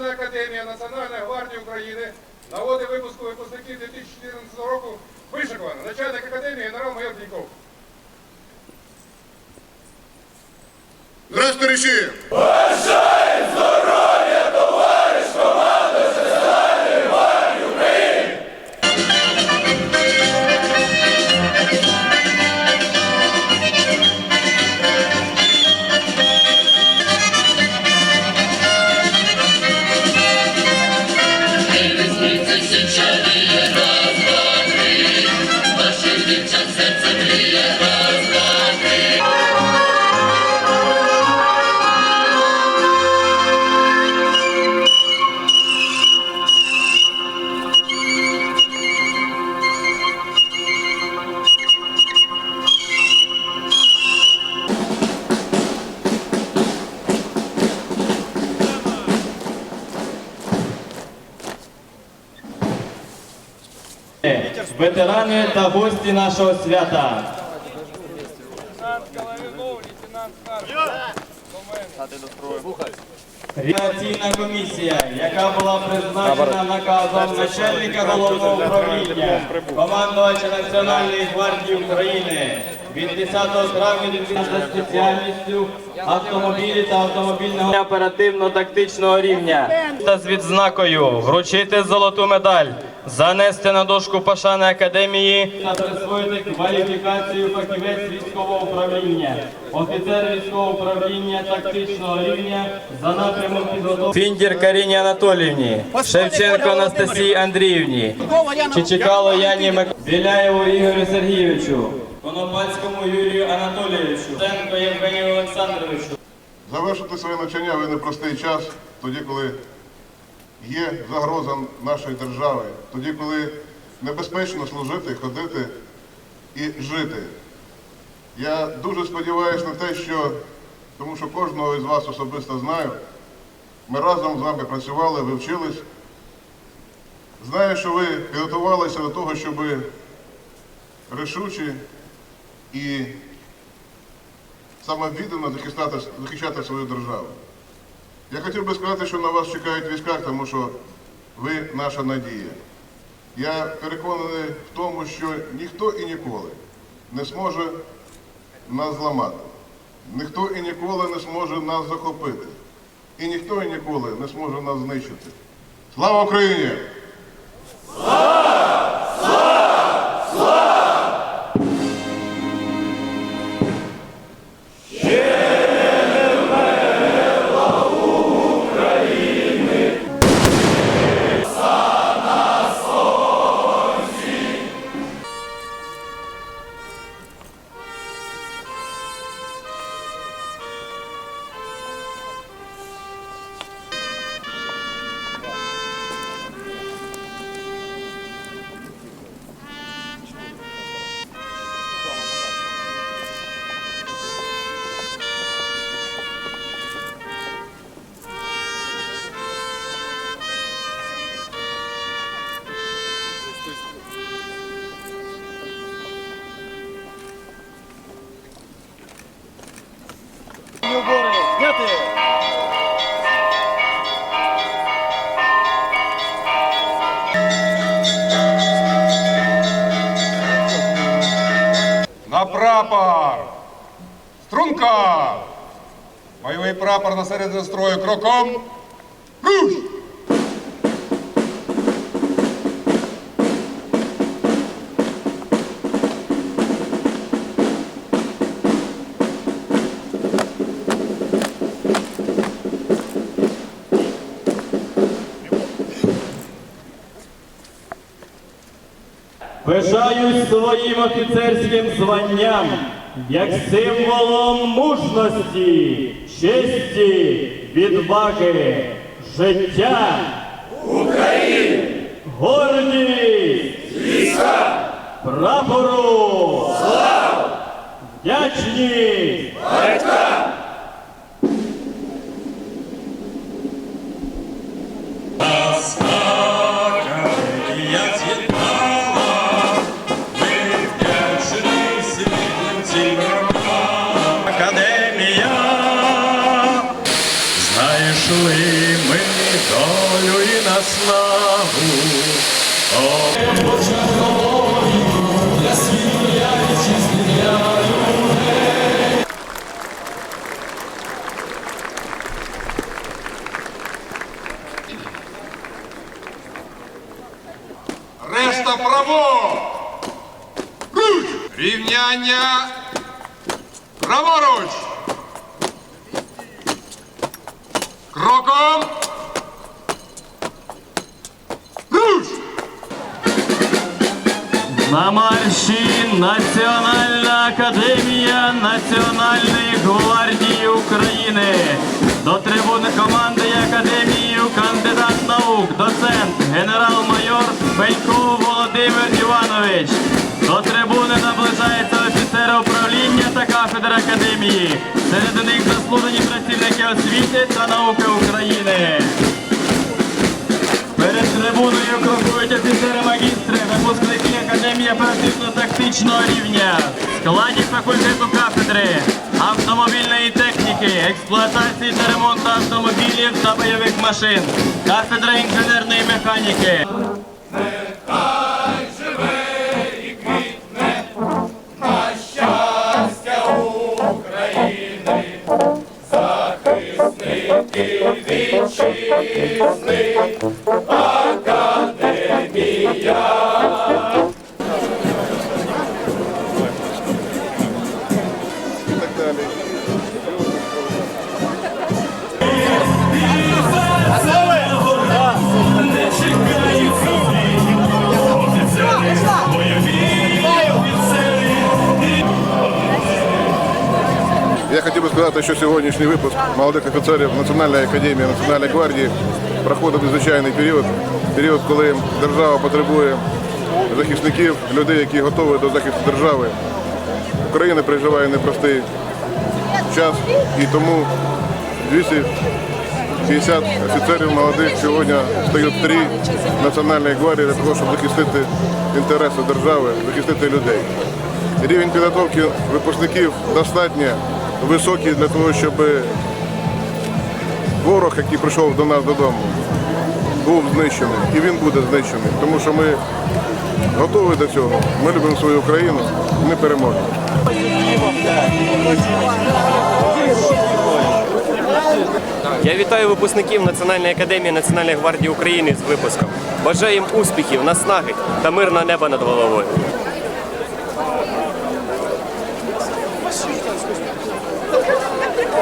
Національна академія Національної гвардії України наводить випуску випускників 2014 року вишикувано. Начальник академії генерал-майор Дніков. Здравствуй, Ветерани та гості нашого свята. Реакційна комісія, яка була призначена наказом начальника головного управління, командувача Національної гвардії України від 10 травня 2000 за спеціальністю автомобілі та автомобільного оперативно-тактичного рівня та з відзнакою вручити золоту медаль, занести на дошку пошани академії та присвоїти кваліфікацію фахівець військового управління, офіцер військового управління тактичного рівня за напрямом підготовки. Фіндір Каріні Анатоліївні, Шевченко Анастасії Андріївні, Чичикало Яні Мик... Біляєву Ігорю Сергійовичу, Конопальському Юрію Анатолійовичу, Ценко Євгенію Олександровичу. Завершити своє навчання ви непростий час, тоді, коли є загроза нашої держави, тоді, коли небезпечно служити, ходити і жити. Я дуже сподіваюся на те, що, тому що кожного із вас особисто знаю, ми разом з вами працювали, ви вчились. Знаю, що ви підготувалися до того, щоб рішучі і самовіддано захистати, захищати свою державу. Я хотів би сказати, що на вас чекають війська, тому що ви наша надія. Я переконаний в тому, що ніхто і ніколи не зможе нас зламати. Ніхто і ніколи не зможе нас захопити. І ніхто і ніколи не зможе нас знищити. Слава Україні! Убори На прапор! Струнка! Бойовий прапор на середину строю кроком. Руш! Пишаюсь своїм офіцерським званням, як символом мужності, честі, відваги, життя. України, гордість, війська, прапору, славу, вдячність, славу. Решта право! Рівняння праворуч! Кроком! На марші Національна академія Національної гвардії України. До трибуни команди Академії кандидат наук, доцент, генерал-майор Беньков Володимир Іванович. До трибуни наближається офіцер управління та кафедри академії. Серед них заслужені працівники освіти та науки України. Перед трибуною крокують офіцери-магістри, випускники Академії оперативно-тактичного рівня, складі факультету кафедри, автомобільної техніки, експлуатації та ремонту автомобілів та бойових машин, кафедра інженерної механіки. І хотів би сказати, що сьогоднішній випуск молодих офіцерів Національної академії Національної гвардії проходить надзвичайний період, період, коли держава потребує захисників, людей, які готові до захисту держави. Україна переживає непростий час і тому 250 офіцерів молодих сьогодні стають стрій Національної гвардії для того, щоб захистити інтереси держави, захистити людей. Рівень підготовки випускників достатньо високий для того, щоб ворог, який прийшов до нас додому, був знищений і він буде знищений, тому що ми готові до цього. Ми любимо свою країну, ми переможемо. Я вітаю випускників Національної академії Національної гвардії України з випуском. Бажаю їм успіхів, наснаги та мирного неба над головою.